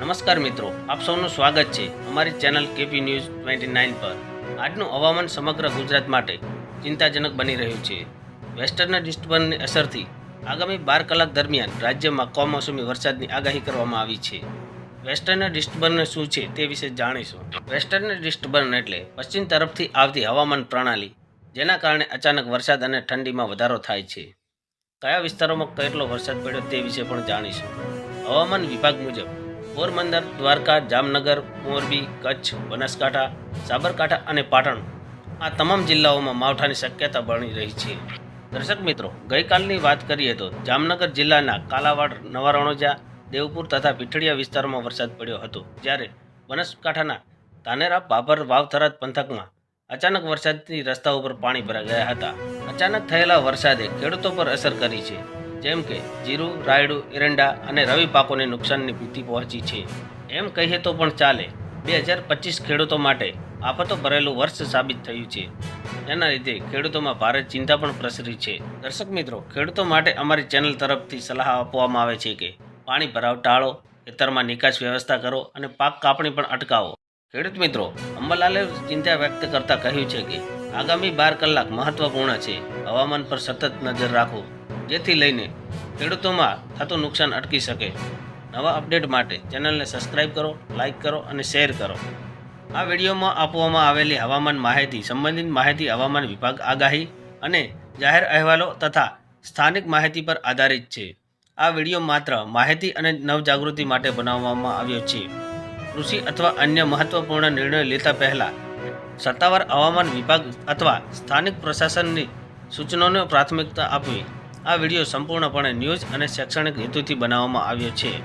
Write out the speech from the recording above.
નમસ્કાર મિત્રો, આપ સૌનું સ્વાગત છે અમારી channel KP news twenty nine પર. આજનું હવામાન સમગ્ર ગુજરાત માટે ચિંતાજનક બની રહ્યું છે. વેસ્ટર્ન ડિસ્ટર્બન્સની અસરથી આગામી બાર કલાક દરમિયાન રાજ્યમાં કમોસમી વરસાદની આગાહી કરવામાં આવી છે. વેસ્ટર્ન ડિસ્ટર્બન્સ શું છે તે વિશે જાણીશું. વેસ્ટર્ન ડિસ્ટર્બન્સ એટલે પશ્ચિમ તરફથી આવતી હવામાન પ્રણાલી, જેના કારણે અચાનક વરસાદ અને ઠંડીમાં વધારો થાય છે. કયા વિસ્તારોમાં કેટલો વરસાદ પડ્યો તે વિશે પણ જાણીશું. હવામાન વિભાગ મુજબ પોરબંદર, દ્વારકા, જામનગર, મોરબી, કચ્છ, બનાસકાંઠા, સાબરકાંઠા અને પાટણ આ તમામ જિલ્લાઓમાં માવઠાની શક્યતા બની રહી છે. દર્શક મિત્રો, ગઈકાલની વાત કરીએ તો જામનગર જિલ્લાના કાલાવાડ નવા રણોજા દેવપુર તથા પીઠળિયા વિસ્તારોમાં વરસાદ પડ્યો હતો. જ્યારે બનાસકાંઠાના તાનેરા બાબર વાવથરાદ પંથકમાં અચાનક વરસાદથી રસ્તા ઉપર પાણી ભરાઈ ગયા હતા. અચાનક થયેલા વરસાદે ખેડૂતો પર અસર કરી છે. જેમ કે જીરું, રાયડું, એરંડા અને રવિ પાકોને નુકસાનની ભીતિ પહોંચી છે. એમ કહીએ તો પણ ચાલે. બે હજાર પચીસ ખેડૂતો માટે આફતો ભરેલું વર્ષ સાબિત થયું છે. એના લીધે ખેડૂતોમાં ભારે ચિંતા પણ પ્રસરી છે. દર્શક મિત્રો, ખેડૂતો માટે અમારી ચેનલ તરફથી સલાહ આપવામાં આવે છે કે પાણી ભરાવ ટાળો, ખેતરમાં નિકાસ વ્યવસ્થા કરો અને પાક કાપણી પણ અટકાવો. ખેડૂત મિત્રો, અંબાલાલે ચિંતા વ્યક્ત કરતા કહ્યું છે કે આગામી બાર કલાક મહત્વપૂર્ણ છે. હવામાન પર સતત નજર રાખો. જેથી લઈને ખેડૂતોમાં થતું નુકસાન અટકી શકે. નવા અપડેટ માટે ચેનલને સબસ્ક્રાઇબ કરો, લાઇક કરો અને શેર કરો. આ વિડીયોમાં આપવામાં આવેલી હવામાન માહિતી સંબંધિત માહિતી હવામાન વિભાગ આગાહી અને જાહેર અહેવાલો તથા સ્થાનિક માહિતી પર આધારિત છે. આ વીડિયો માત્ર માહિતી અને નવજાગૃતિ માટે બનાવવામાં આવ્યો છે. કૃષિ અથવા અન્ય મહત્વપૂર્ણ નિર્ણય લેતા પહેલાં સત્તાવાર હવામાન વિભાગ અથવા સ્થાનિક પ્રશાસનની સૂચનોને પ્રાથમિકતા આપવી. આ વીડિયો સંપૂર્ણપણે ન્યૂઝ અને શૈક્ષણિક હેતુથી બનાવવામાં આવ્યો છે.